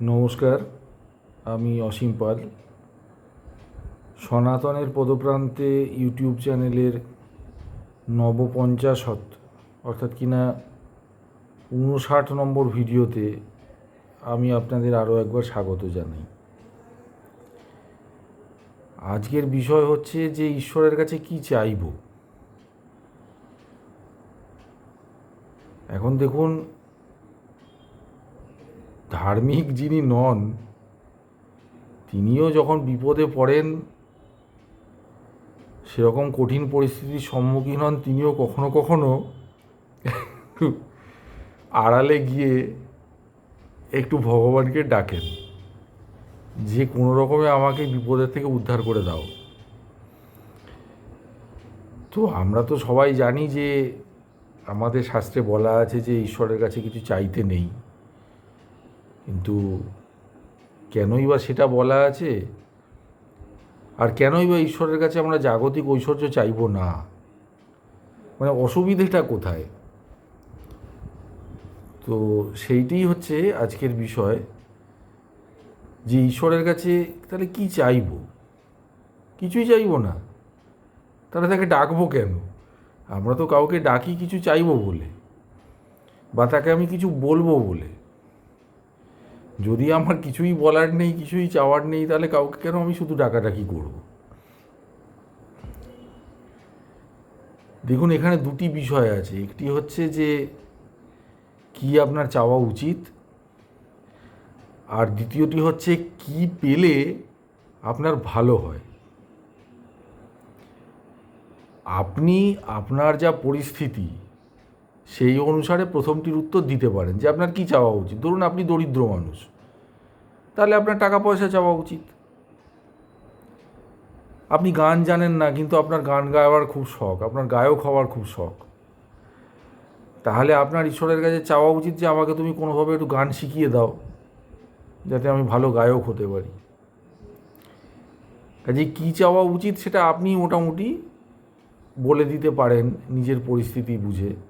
নমস্কার, আমি অসীম পাল। সনাতনের পদপ্রান্তে ইউটিউব চ্যানেলের নবপঞ্চাশত অর্থাৎ কিনা উনষাট নম্বর ভিডিওতে আমি আপনাদের আরও একবার স্বাগত জানাই। আজকের বিষয় হচ্ছে যে ঈশ্বরের কাছে কি চাইব? এখন দেখুন ধার্মিক যিনি নন, তিনিও যখন বিপদে পড়েন, সেরকম কঠিন পরিস্থিতির সম্মুখীন হন তিনিও কখনো কখনো। আড়ালে গিয়ে একটু ভগবানকে ডাকেন, যে কোনো রকমে আমাকে বিপদের থেকে উদ্ধার করে দাও। তো আমরা তো সবাই জানি যে, আমাদের শাস্ত্রে বলা আছে যে ঈশ্বরের কাছে কিছু চাইতে নেই। কিন্তু কেনই বা সেটা বলা আছে? আর কেনই বা ঈশ্বরের কাছে আমরা জাগতিক ঐশ্বর্য চাইব না? মানে অসুবিধেটা কোথায়? তো সেইটাই হচ্ছে আজকের বিষয়। যে ঈশ্বরের কাছে তাহলে কি চাইব? কিছুই চাইব না। তাহলে তাকে ডাকবো কেন? আমরা তো কাউকে ডাকি কিছু চাইব বলে। বা তাকে আমি কিছু বলব বলে। যদি আমার কিছুই বলার নেই, কিছুই চাওয়ার নেই, তাহলে কাউকে কেন আমি শুধু ডাকাডাকি করব? দেখুন, এখানে দুটি বিষয় আছে। একটি হচ্ছে যে, কি আপনার চাওয়া উচিত? আর দ্বিতীয়টি হচ্ছে, কি পেলে আপনার ভালো হয়? আপনি আপনার যা পরিস্থিতি সেই অনুসারে প্রথমটির উত্তর দিতে পারেন যে আপনার কি চাওয়া উচিত। ধরুন আপনি দরিদ্র মানুষ। তাহলে আপনার টাকা পয়সা চাওয়া উচিত। আপনি গান জানেন না, কিন্তু আপনার গান গাওয়ার খুব শখ, আপনার গায়ক হওয়ার খুব শখ। তাহলে আপনার ঈশ্বরের কাছে চাওয়া উচিত যে আমাকে তুমি কোনোভাবে একটু গান শিখিয়ে দাও, যাতে আমি ভালো গায়ক হতে পারি। কাজে কী চাওয়া উচিত সেটা আপনি মোটামুটি বলে দিতে পারেন নিজের পরিস্থিতি বুঝে।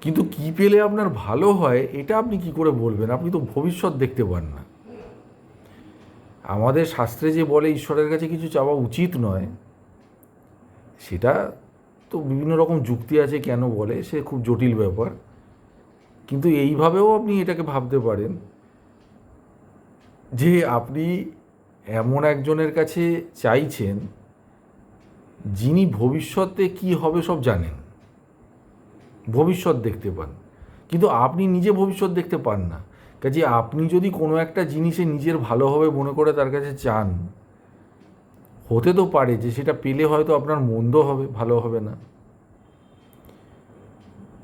কিন্তু কি পেলে আপনার ভালো হয়, এটা আপনি কি করে বলবেন? আপনি তো ভবিষ্যৎ দেখতে পান না। আমাদের শাস্ত্রে যে বলে, ঈশ্বরের কাছে কিছু চাওয়া উচিত নয়, সেটা তো বিভিন্ন রকম যুক্তি আছে কেন বলে, সে খুব জটিল ব্যাপার। কিন্তু এইভাবেও আপনি এটাকে ভাবতে পারেন যে আপনি এমন একজনের কাছে চাইছেন, যিনি ভবিষ্যতে কি হবে সব জানেন। ভবিষ্যৎ দেখতে পান। কিন্তু আপনি নিজে ভবিষ্যৎ দেখতে পান না। কাজে আপনি যদি কোনো একটা জিনিসে নিজের ভালো হবে মনে করে তার কাছে চান, হতে তো পারে যে সেটা পেলে হয়তো আপনার মন্দ হবে, ভালো হবে না।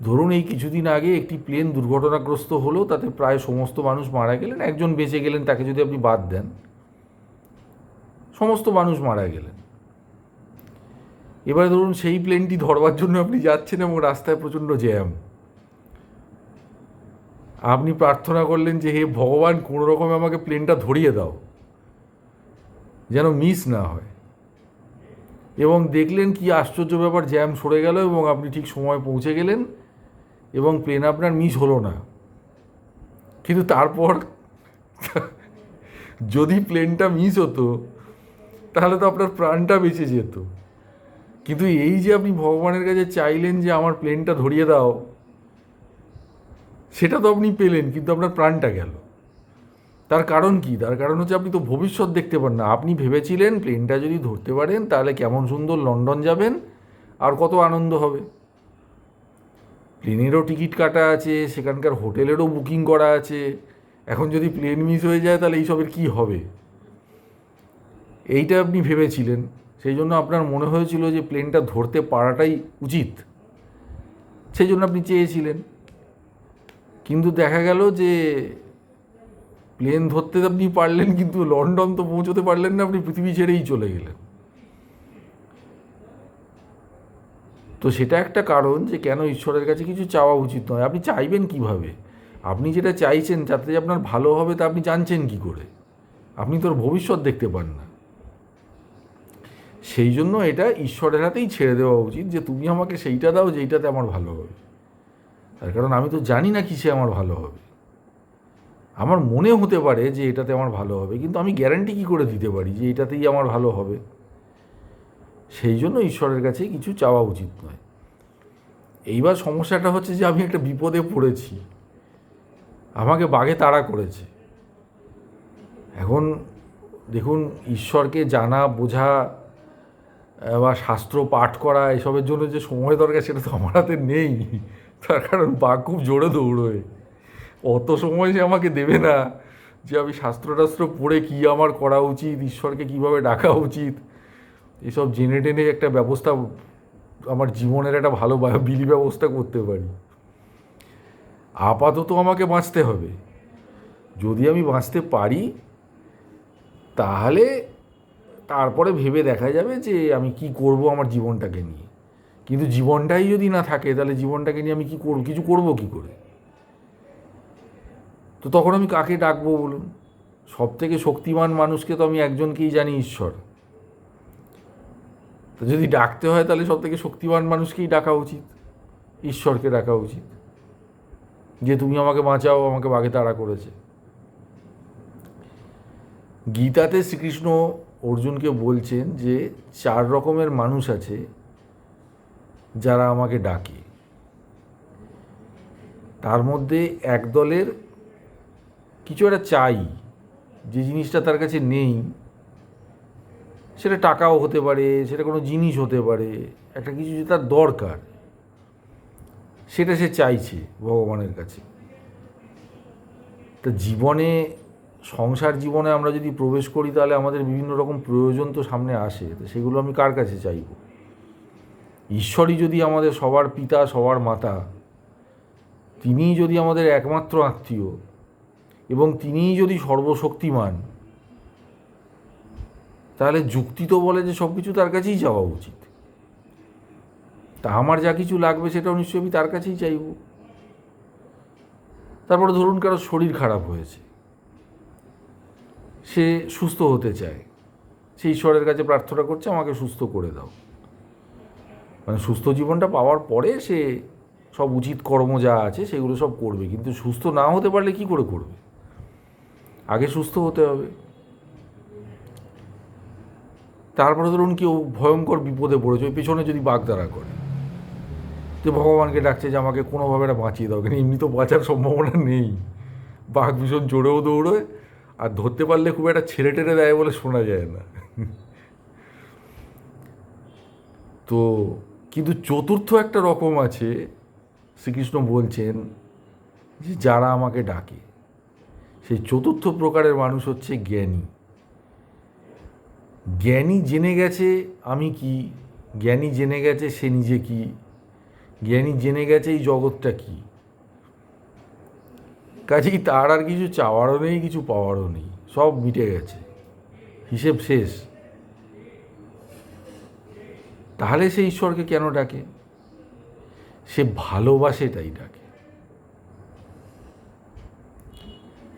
ধরুন এই কিছুদিন আগে একটি প্লেন দুর্ঘটনাগ্রস্ত হলো, তাতে প্রায় সমস্ত মানুষ মারা গেলেন, একজন বেঁচে গেলেন, তাকে যদি আপনি বাদ দেন, সমস্ত মানুষ মারা গেলেন। এবারে ধরুন সেই প্লেনটি ধরবার জন্য আপনি যাচ্ছেন এবং রাস্তায় প্রচণ্ড জ্যাম। আপনি প্রার্থনা করলেন যে হে ভগবান কোনো রকমে আমাকে প্লেনটা ধরিয়ে দাও, যেন মিস না হয়। এবং দেখলেন কি আশ্চর্য ব্যাপার, জ্যাম সরে গেল এবং আপনি ঠিক সময় পৌঁছে গেলেন এবং প্লেন আপনার মিস হলো না। কিন্তু তারপর যদি প্লেনটা মিস হতো, তাহলে তো আপনার প্রাণটা বেঁচে যেত। কিন্তু এই যে আপনি ভগবানের কাছে চাইলেন যে আমার প্লেনটা ধরিয়ে দাও, সেটা তো আপনি পেলেন, কিন্তু আপনার প্রাণটা গেল। তার কারণ কি? তার কারণ হচ্ছে আপনি তো ভবিষ্যৎ দেখতে পান না। আপনি ভেবেছিলেন প্লেনটা যদি ধরতে পারেন, তাহলে কেমন সুন্দর লন্ডন যাবেন, আর কত আনন্দ হবে। প্লেনেরও টিকিট কাটা আছে, সেখানকার হোটেলেরও বুকিং করা আছে। এখন যদি প্লেন মিস হয়ে যায়, তাহলে এইসবের কী হবে? এইটা আপনি ভেবেছিলেন। সেই জন্য আপনার মনে হয়েছিল যে প্লেনটা ধরতে পারাটাই উচিত। সেই জন্য আপনি চেয়েছিলেন। কিন্তু দেখা গেল যে প্লেন ধরতে আপনি পারলেন, কিন্তু লন্ডন তো পৌঁছতে পারলেন না, আপনি পৃথিবী ছেড়েই চলে গেলেন। তো সেটা একটা কারণ যে কেন ঈশ্বরের কাছে কিছু চাওয়া উচিত নয়। আপনি চাইবেন কীভাবে? আপনি যেটা চাইছেন, যাতে আপনার ভালো হবে তা আপনি জানছেন কি করে? আপনি তোর ভবিষ্যৎ দেখতে পান না। সেই জন্য এটা ঈশ্বরের হাতেই ছেড়ে দেওয়া উচিত যে তুমি আমাকে সেইটা দাও যেইটাতে আমার ভালো হবে। তার কারণ আমি তো জানি না কিসে আমার ভালো হবে। আমার মনে হতে পারে যে এটাতে আমার ভালো হবে, কিন্তু আমি গ্যারান্টি কী করে দিতে পারি যে এটাতেই আমার ভালো হবে? সেই জন্য ঈশ্বরের কাছে কিছু চাওয়া উচিত নয়। এইবার সমস্যাটা হচ্ছে যে আমি একটা বিপদে পড়েছি। আমাকে বাঘে তাড়া করেছে। এখন দেখুন, ঈশ্বরকে জানা, বোঝা বা শাস্ত্র পাঠ করা, এসবের জন্য যে সময় দরকার সেটা তো আমার হাতে নেই। তার কারণ বাঘ খুব জোরে দৌড়োয়। অত সময় সে আমাকে দেবে না যে আমি শাস্ত্র টাস্ত্র পড়ে কী আমার করা উচিত, ঈশ্বরকে কীভাবে ডাকা উচিত। এসব জেনে টেনে একটা ব্যবস্থা আমার জীবনের একটা ভালো বিলি ব্যবস্থা করতে পারি। আপাতত আমাকে বাঁচতে হবে। যদি আমি বাঁচতে পারি, তাহলে তারপরে ভেবে দেখা যাবে যে আমি কি করব আমার জীবনটাকে নিয়ে। কিন্তু জীবনটাই যদি না থাকে, তাহলে জীবনটাকে নিয়ে আমি কি করব, কিছু করব কি করে? তো তখন আমি কাকে ডাকবো বলুন? সব থেকে শক্তিমান মানুষকে তো আমি একজনকেই জানি ঈশ্বর। তো যদি ডাকতে হয়, তাহলে সব থেকে শক্তিমান মানুষকেই ডাকা উচিত, ঈশ্বরকে ডাকা উচিত। যে তুমি আমাকে বাঁচাও, আমাকে বাঘে তাড়া করেছে। গীতাতে শ্রীকৃষ্ণ অর্জুনকে বলছেন যে চার রকমের মানুষ আছে যারা আমাকে ডাকে। তার মধ্যে এক দলের কিছু একটা চাই, যে জিনিসটা তার কাছে নেই, সেটা টাকাও হতে পারে, সেটা কোনো জিনিস হতে পারে, একটা কিছু যে তার দরকার, সেটা সে চাইছে ভগবানের কাছে। তা জীবনে সংসার জীবনে আমরা যদি প্রবেশ করি, তাহলে আমাদের বিভিন্ন রকম প্রয়োজন তো সামনে আসে। তো সেগুলো আমি কার কাছে চাইব? ঈশ্বরই যদি আমাদের সবার পিতা, সবার মাতা, তিনিই যদি আমাদের একমাত্র আত্মীয়, এবং তিনিই যদি সর্বশক্তিমান, তাহলে যুক্তি তো বলে যে সব কিছু তার কাছেই যাওয়া উচিত। তা আমার যা কিছু লাগবে সেটাও নিশ্চয়ই আমি তার কাছেই চাইব। তারপরে ধরুন কারও শরীর খারাপ হয়েছে। সে সুস্থ হতে চায়। সে ঈশ্বরের কাছে প্রার্থনা করছে, আমাকে সুস্থ করে দাও। মানে সুস্থ জীবনটা পাওয়ার পরে সে সব উচিত কর্ম যা আছে সেগুলো সব করবে, কিন্তু সুস্থ না হতে পারলে কি করে করবে? আগে সুস্থ হতে হবে। তারপরে ধরুন কেউ ভয়ঙ্কর বিপদে পড়েছে, ওই পেছনে যদি বাগদারা করে, যে ভগবানকে ডাকছে যে, আমাকে কোনোভাবে এটা বাঁচিয়ে দাও। কিন্তু এমনি তো বাঁচার সম্ভাবনা নেই। বাঘ ভীষণ জোরেও দৌড়োয় আর ধরতে পারলে খুব একটা ছেড়ে টেড়ে দেয় বলে শোনা যায় না। তো কিন্তু চতুর্থ একটা রকম আছে, শ্রীকৃষ্ণ বলছেন যে যারা আমাকে ডাকে, সেই চতুর্থ প্রকারের মানুষ হচ্ছে জ্ঞানী। জ্ঞানী জেনে গেছে আমি কি? জ্ঞানী জেনে গেছে সে নিজে কি? জ্ঞানী জেনে গেছে এই জগৎটা কি? কাজেই তার আর কিছু চাওয়ারও নেই, কিছু পাওয়ারও নেই, সব মিটে গেছে, হিসেব শেষ। তাহলে সে ঈশ্বরকে কেন ডাকে? সে ভালোবাসে তাই ডাকে।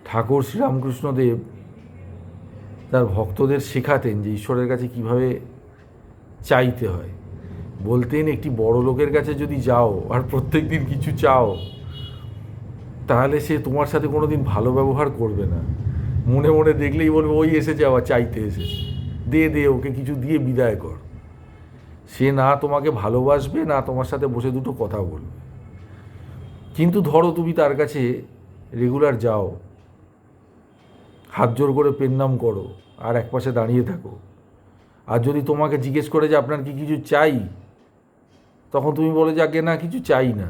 ঠাকুর শ্রীরামকৃষ্ণদেব তার ভক্তদের শেখাতেন যে ঈশ্বরের কাছে কীভাবে চাইতে হয়। বলতেন, একটি বড় লোকের কাছে যদি যাও আর প্রত্যেক দিন কিছু চাও তাহলে সে তোমার সাথে কোনো দিন ভালো ব্যবহার করবে না। মনে মনে দেখলেই বলবে, ওই এসেছে আবার, চাইতে এসেছে। দে দে, ওকে কিছু দিয়ে বিদায় কর। সে না তোমাকে ভালোবাসবে, না তোমার সাথে বসে দুটো কথা বলবে। কিন্তু ধরো তুমি তার কাছে রেগুলার যাও, হাত জোর করে পেন্নাম করো, আর এক পাশে দাঁড়িয়ে থাকো। আর যদি তোমাকে জিজ্ঞেস করে যে আপনার কি কিছু চাই, তখন তুমি বলে যে, আগে না, কিছু চাই না।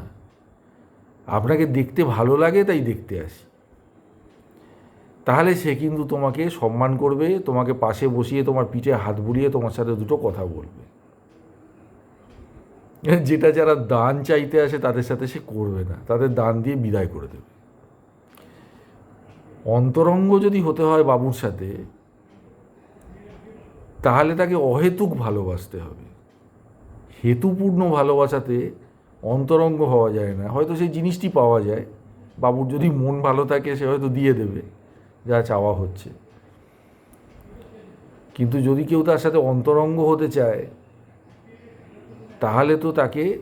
আপনাকে দেখতে ভালো লাগে, তাই দেখতে আসি। তাহলে সে কিন্তু তোমাকে সম্মান করবে, তোমাকে পাশে বসিয়ে, তোমার পিঠে হাত বুলিয়ে তোমার সাথে দুটো কথা বলবে। যেটা যারা দান চাইতে আসে, তাদের সাথে সে করবে না। তাদের দান দিয়ে বিদায় করে দেবে। অন্তরঙ্গ যদি হতে হয় বাবুর সাথে, তাহলে তাকে অহেতুক ভালোবাসতে হবে। হেতুপূর্ণ ভালোবাসাতে অন্তরঙ্গ হওয়া যায় না। হয়তো সেই জিনিসটি পাওয়া যায়। বাবুর যদি মন ভালো থাকে, সে হয়তো দিয়ে দেবে যা চাওয়া হচ্ছে। কিন্তু যদি কেউ তার সাথে অন্তরঙ্গ হতে চায়, তাহলে তো তাকে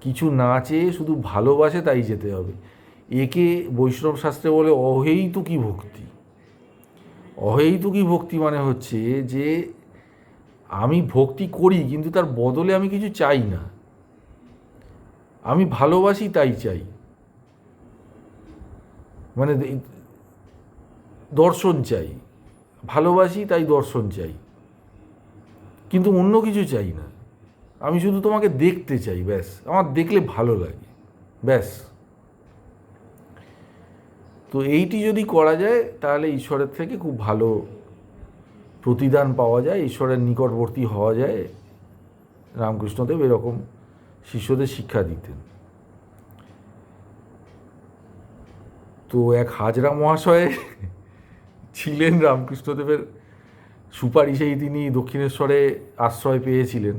কিছু না চেয়ে শুধু ভালোবাসে তাই যেতে হবে। একে বৈষ্ণব শাস্ত্রে বলে অহেতুকী ভক্তি। অহেতুকী ভক্তি মানে হচ্ছে যে, আমি ভক্তি করি, কিন্তু তার বদলে আমি কিছু চাই না। আমি ভালোবাসি তাই চাই। মানে দর্শন চাই। ভালোবাসি তাই দর্শন চাই। কিন্তু অন্য কিছু চাই না। আমি শুধু তোমাকে দেখতে চাই, ব্যাস। আমার দেখলে ভালো লাগে, ব্যাস। তো এইটি যদি করা যায়, তাহলে ঈশ্বরের থেকে খুব ভালো প্রতিদান পাওয়া যায়, ঈশ্বরের নিকটবর্তী হওয়া যায়। রামকৃষ্ণদেব এরকম শিষ্যদের শিক্ষা দিতেন। তো এক হাজরা মহাশয় ছিলেন রামকৃষ্ণদেবের সুপারিশেই তিনি দক্ষিণেশ্বরে আশ্রয় পেয়েছিলেন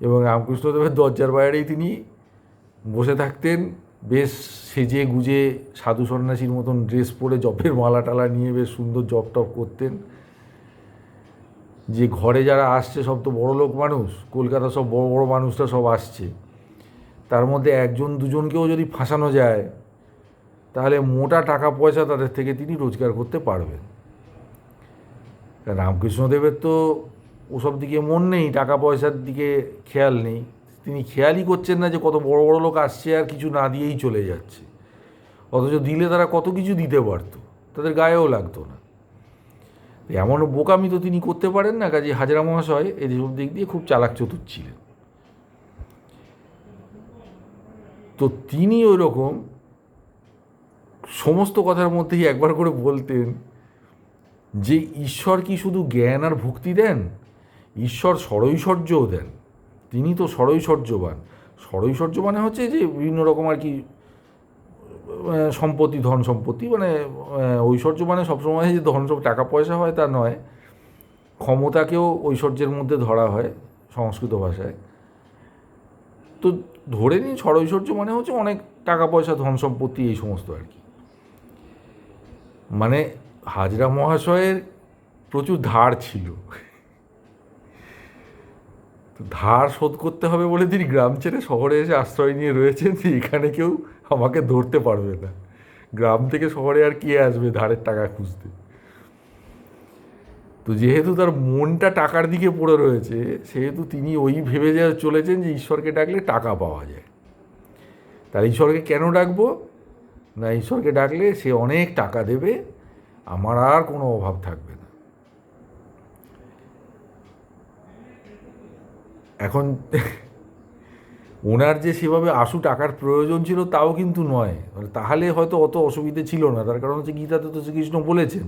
এবং রামকৃষ্ণদেবের দরজার বাইরেই তিনি বসে থাকতেন। বেশ সেজে গুজে সাধু সন্ন্যাসীর মতন ড্রেস পরে জপের মালা টালা নিয়ে বেশ সুন্দর জপ টপ করতেন। যে ঘরে যারা আসছে সব তো বড় লোক মানুষ কলকাতা সব বড় বড় মানুষরা সব আসছে। তার মধ্যে একজন দুজনকেও যদি ফাঁসানো যায়, তাহলে মোটা টাকা পয়সা তাদের থেকে তিনি রোজগার করতে পারবেন। রামকৃষ্ণদেবের তো ওসব দিকে মন নেই, টাকা পয়সার দিকে খেয়াল নেই। তিনি খেয়ালই করছেন না যে কত বড় বড় লোক আসছে আর কিছু না দিয়েই চলে যাচ্ছে। অথচ দিলে তারা কত কিছু দিতে পারতো, তাদের গায়েও লাগতো না। এমন বোকামি তো তিনি করতে পারেন না কাজে হাজরা মহাশয় এসব দিক দিয়ে খুব চালাক চতুর ছিলেন। তো তিনি ওই রকম সমস্ত কথার মধ্যেই একবার করে বলতেন যে, ঈশ্বর কি শুধু জ্ঞান আর ভক্তি দেন? ঈশ্বর ষড়ৈশ্বর্যও দেন। তিনি তো ষড়ৈশ্বর্যবান ষড়ৈশ্বর্য মানে হচ্ছে যে বিভিন্ন রকম আর কি সম্পত্তি, ধন সম্পত্তি মানে ঐশ্বর্য মানে সবসময় যে ধন সব টাকা পয়সা হয় তা নয়। ক্ষমতাকেও ঐশ্বর্যের মধ্যে ধরা হয় সংস্কৃত ভাষায়। তো ধরে নিন ষড়ৈশ্বর্য মানে হচ্ছে অনেক টাকা পয়সা, ধন সম্পত্তি, এই সমস্ত আর কি। মানে হাজরা মহাশয়ের প্রচুর ধার ছিল। ধার শোধ করতে হবে বলে তিনি গ্রাম ছেড়ে শহরে এসে আশ্রয় নিয়ে রয়েছেন। এখানে কেউ আমাকে ধরতে পারবে না। গ্রাম থেকে শহরে আর কে আসবে ধারের টাকা খুঁজতে? তো যেহেতু তার মনটা টাকার দিকে পড়ে রয়েছে, সেহেতু তিনি ওই ভেবে যা চলেছেন যে ঈশ্বরকে ডাকলে টাকা পাওয়া যায়। তার ঈশ্বরকে কেন ডাকবো? না, ঈশ্বরকে ডাকলে সে অনেক টাকা দেবে, আমার আর কোনো অভাব থাকবে না। এখন ওনার যে সেভাবে আশু টাকার প্রয়োজন ছিল তাও কিন্তু নয়। মানে তাহলে হয়তো অত অসুবিধে ছিল না, তার কারণ হচ্ছে গীতাতে তো শ্রীকৃষ্ণ বলেছেন,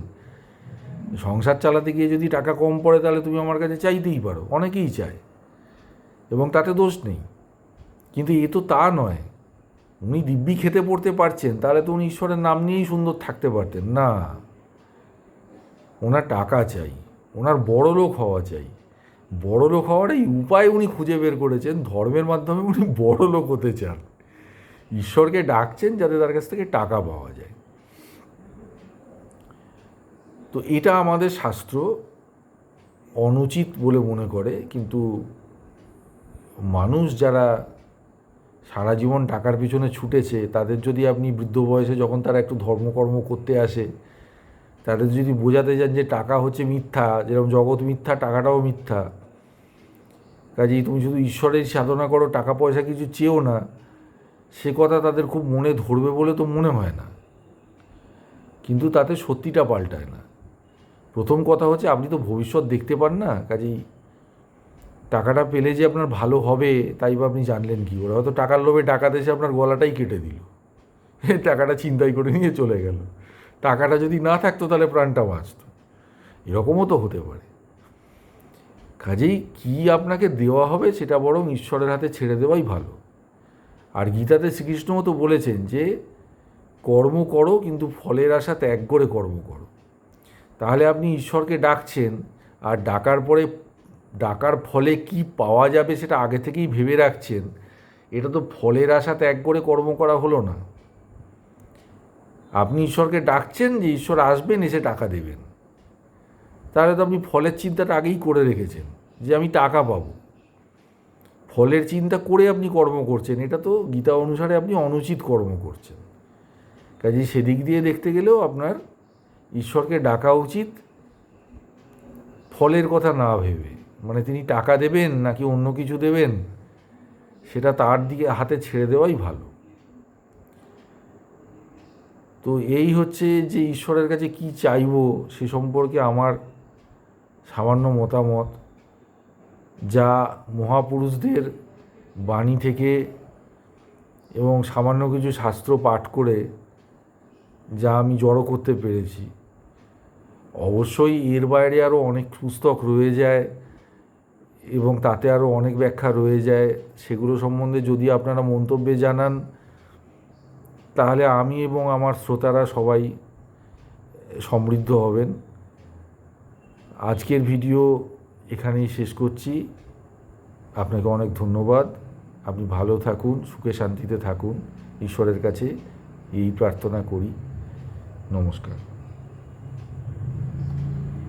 সংসার চালাতে গিয়ে যদি টাকা কম পড়ে তাহলে তুমি আমার কাছে চাইতেই পারো, অনেকেই চায় এবং তাতে দোষ নেই। কিন্তু এ তো তা নয়, উনি দিব্যি খেতে পড়তে পারছেন, তাহলে তো উনি ঈশ্বরের নাম নিয়েই সুন্দর থাকতে পারতেন। না, ওনার টাকা চাই, ওনার বড় লোক হওয়া চাই। বড় লোক হওয়ার এই উপায় উনি খুঁজে বের করেছেন, ধর্মের মাধ্যমে উনি বড় লোক হতে চান। ঈশ্বরকে ডাকছেন যাতে তার কাছ থেকে টাকা পাওয়া যায়। তো এটা আমাদের শাস্ত্র অনুচিত বলে মনে করে, কিন্তু মানুষ যারা সারা জীবন টাকার পিছনে ছুটেছে, তাদের যদি আপনি বৃদ্ধ বয়সে যখন তারা একটু ধর্মকর্ম করতে আসে, তাদের যদি বোঝাতে যান যে টাকা হচ্ছে মিথ্যা, যেরকম জগৎ মিথ্যা, টাকাটাও মিথ্যা কাজেই তুমি শুধু ঈশ্বরের সাধনা করো টাকা পয়সা কিছু চেয়েও না, সে কথা তাদের খুব মনে ধরবে বলে তো মনে হয় না। কিন্তু তাতে সত্যিটা পাল্টায় না। প্রথম কথা হচ্ছে, আপনি তো ভবিষ্যৎ দেখতে পান না, কাজেই টাকাটা পেলে যে আপনার ভালো হবে, তাই বা আপনি জানলেন কি ওরা হয়তো টাকার লোভে টাকা দেশে আপনার গলাটাই কেটে দিল। টাকাটা চিন্তাই করে নিয়ে চলে গেল। টাকাটা যদি না থাকতো, তাহলে প্রাণটা বাঁচত। এরকমও তো হতে পারে। কাজেই কি আপনাকে দেওয়া হবে সেটা বরং ঈশ্বরের হাতে ছেড়ে দেওয়াই ভালো। আর গীতাতে শ্রীকৃষ্ণও তো বলেছেন যে, কর্ম করো, কিন্তু ফলের আশা ত্যাগ করে কর্ম করো। তাহলে আপনি ঈশ্বরকে ডাকছেন, আর ডাকার পরে, ডাকার ফলে কি পাওয়া যাবে সেটা আগে থেকেই ভেবে রাখছেন, এটা তো ফলের আশা ত্যাগ করে কর্ম করা হলো না। আপনি ঈশ্বরকে ডাকছেন যে, ঈশ্বর আসবেন, এসে টাকা দেবেন। তাহলে তো আপনি ফলের চিন্তাটা আগেই করে রেখেছেন যে আমি টাকা পাবো। ফলের চিন্তা করে আপনি কর্ম করছেন, এটা তো গীতা অনুসারে আপনি অনুচিত কর্ম করছেন। কাজে সেদিক দিয়ে দেখতে গেলেও আপনার ঈশ্বরকে ডাকা উচিত ফলের কথা না ভেবে। মানে তিনি টাকা দেবেন নাকি অন্য কিছু দেবেন, সেটা তার দিকে, হাতে ছেড়ে দেওয়াই ভালো। তো এই হচ্ছে যে ঈশ্বরের কাছে কি চাইব সে সম্পর্কে আমার সামান্য মতামত যা মহাপুরুষদের বাণী থেকে এবং সামান্য কিছু শাস্ত্র পাঠ করে যা আমি জড়ো করতে পেরেছি। অবশ্যই এর বাইরে আরও অনেক পুস্তক রয়ে যায় এবং তাতে আরও অনেক ব্যাখ্যা রয়ে যায়। সেগুলো সম্বন্ধে যদি আপনারা মন্তব্যে জানান, তাহলে আমি এবং আমার শ্রোতারা সবাই সমৃদ্ধ হবেন। আজকের ভিডিও এখানেই শেষ করছি। আপনাকে অনেক ধন্যবাদ। আপনি ভালো থাকুন, সুখে শান্তিতে থাকুন। ঈশ্বরের কাছে এই প্রার্থনা করি। নমস্কার।